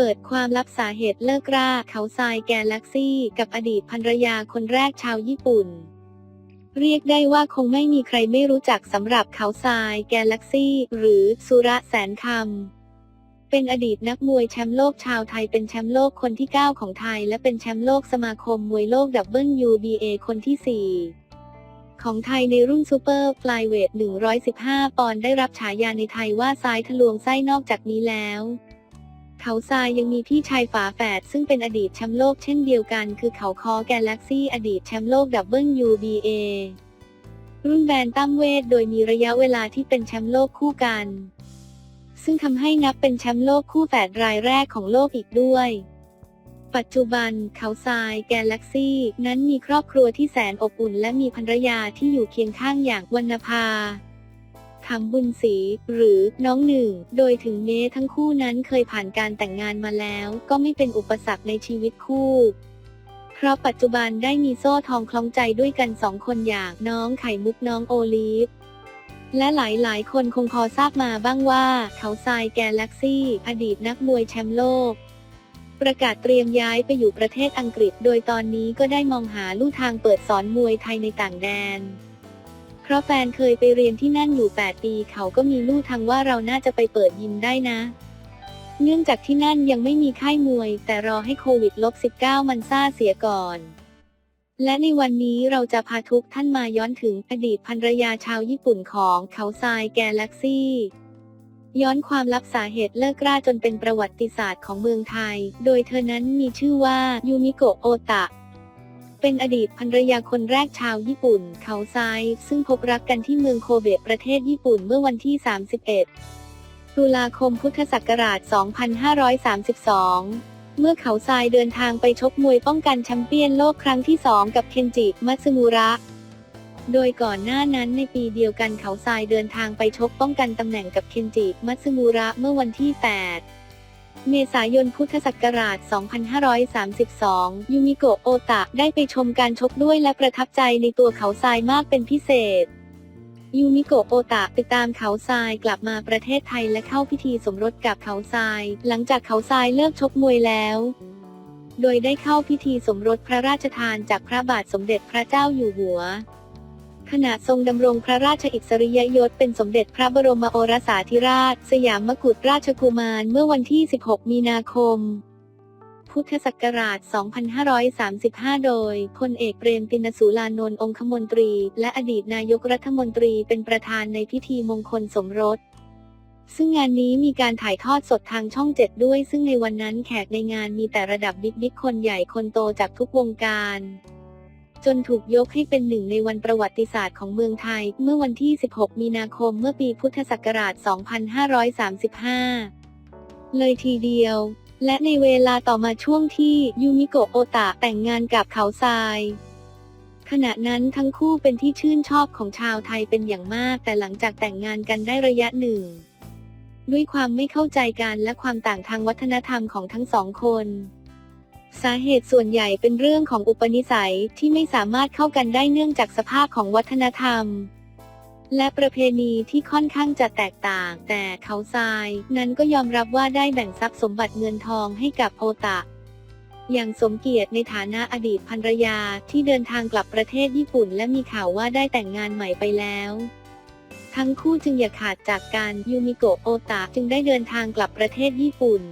เปิดความลับสาเหตุเลิกราเขาทรายแกลเล็กซี่ กับอดีตภรรยาคนแรกชาวญี่ปุ่น เรียกได้ว่าคงไม่มีใครไม่รู้จักสำหรับเขาทรายแกลเล็กซี่ หรือสุระแสนคำเป็นอดีตนักมวยแชมป์โลกชาวไทยเป็นแชมป์โลกคนที่ 9 ของไทย และเป็นแชมป์โลกสมาคมมวยโลก WBA คนที่ 4 ของไทยในรุ่นซูเปอร์ฟลายเวท 115 ปอนด์ได้รับฉายาในไทยว่าซ้ายทะลวงไส้นอกจากนี้แล้ว เขาทรายยังมีพี่ชายฝาแฝดซึ่งเป็นอดีตแชมป์โลกเช่นเดียวกัน คือเขาคอแกลเล็กซี่อดีตแชมป์โลก WBA รุ่นแบนตั้มเวทโดยมีระยะเวลาที่เป็นแชมป์โลกคู่กัน ซึ่งทำให้นับเป็นแชมป์โลกคู่แฝดรายแรกของโลกอีกด้วย ปัจจุบันเขาทรายแกลเล็กซี่ นั้นมีครอบครัวที่แสนอบอุ่น และมีภรรยาที่อยู่เคียงข้างอย่างวรรณภา คำบุญศรีหรือน้องหนึ่ง โดยถึงแม้ทั้งคู่นั้นเคยผ่านการแต่งงานมาแล้ว ก็ไม่เป็นอุปสรรคในชีวิตคู่เพราะปัจจุบันได้มีโซ่ทองคล้องใจด้วยกันสองคนอย่างน้องไข่มุกน้องโอลีฟและหลายๆ คนคงพอทราบมาบ้างว่า เขาทรายแกลเล็กซี่ อดีตนักมวยแชมป์โลก ประกาศเตรียมย้ายไปอยู่ประเทศอังกฤษ โดยตอนนี้ก็ได้มองหาลู่ทางเปิดสอนมวยไทยในต่างแดน เพราะแฟนเคยไปเรียนที่นั่นอยู่ 8 ปี เขาก็มีลู่ทางว่าเราน่าจะไปเปิดยิมได้นะ เนื่องจากที่นั่นยังไม่มีค่ายมวย แต่รอให้โควิดลบ19มันซ่าเสียก่อน และในวันนี้เราจะพาทุกท่านมาย้อนถึงอดีตภรรยาชาวญี่ปุ่นของเขาทรายแกลเล็กซี่ย้อนความลับสาเหตุเลิกราจนเป็นประวัติศาสตร์ของเมืองไทย โดยเธอนั้นมีชื่อว่ายูมิโกะโอตะ เป็นอดีตภรรยาคนแรกชาวญี่ปุ่น เขาทราย ซึ่งพบรักกันที่เมืองโคเบะประเทศญี่ปุ่นเมื่อวันที่ 31 ตุลาคมพุทธศักราช 2532เมื่อเขาทรายเดินทางไปชกมวยป้องกันแชมเปี้ยนโลกครั้งที่2กับเคนจิมัตสึมูระ โดยก่อนหน้านั้นในปีเดียวกันเขาทรายเดินทางไปชกป้องกันตำแหน่งกับเคนจิมัตสึมูระเมื่อวันที่ 8 เมษายนพุทธศักราช 2532 ยูมิโกะโอตะได้ไปชมการชกด้วยและประทับใจในตัวเขาทรายมากเป็นพิเศษ ยูมิโกะโอตะติดตามเขาทรายกลับมาประเทศไทยและเข้าพิธีสมรสกับเขาทราย หลังจากเขาทรายเลิกชกมวยแล้ว โดยได้เข้าพิธีสมรสพระราชทานจากพระบาทสมเด็จพระเจ้าอยู่หัว ขณะทรงดำรงพระราชอิสริยยศเป็นสมเด็จพระบรมโอรสาธิราช สยามกุฎราชกุมารเมื่อวันที่ 16 มีนาคม พุทธศักราช 2535 โดยพลเอกเปรมตินสูลานนท์องคมนตรี และอดีตนายกรัฐมนตรีเป็นประธานในพิธีมงคลสมรสซึ่งงานนี้มีการถ่ายทอดสดทางช่องเจ็ดด้วย ซึ่งในวันนั้นแขกในงานมีแต่ระดับบิ๊กบิ๊กคนใหญ่คนโตจากทุกวงการ จนถูกยกให้เป็นหนึ่งในวันประวัติศาสตร์ของเมืองไทย เมื่อวันที่ 16 มีนาคมเมื่อปีพุทธศักราช 2535 เลยทีเดียว และในเวลาต่อมาช่วงที่ยูมิโกะโอตะแต่งงานกับเขาทรายขณะนั้นทั้งคู่เป็นที่ชื่นชอบของชาวไทยเป็นอย่างมาก แต่หลังจากแต่งงานกันได้ระยะหนึ่ง ด้วยความไม่เข้าใจกันและความต่างทางวัฒนธรรมของทั้งสองคน สาเหตุส่วนใหญ่เป็นเรื่องของอุปนิสัยที่ไม่สามารถเข้ากันได้เนื่องจากสภาพของวัฒนธรรม และประเพณีที่ค่อนข้างจะแตกต่าง แต่เขาทราย นั้นก็ยอมรับว่าได้แบ่งทรัพย์สมบัติเงินทองให้กับโอตะ อย่างสมเกียรติในฐานะอดีตภรรยาที่เดินทางกลับประเทศญี่ปุ่น และมีข่าวว่าได้แต่งงานใหม่ไปแล้วทั้งคู่จึงอย่าขาดจากกันยูมิโกะโอตะจึงได้เดินทางกลับประเทศญี่ปุ่น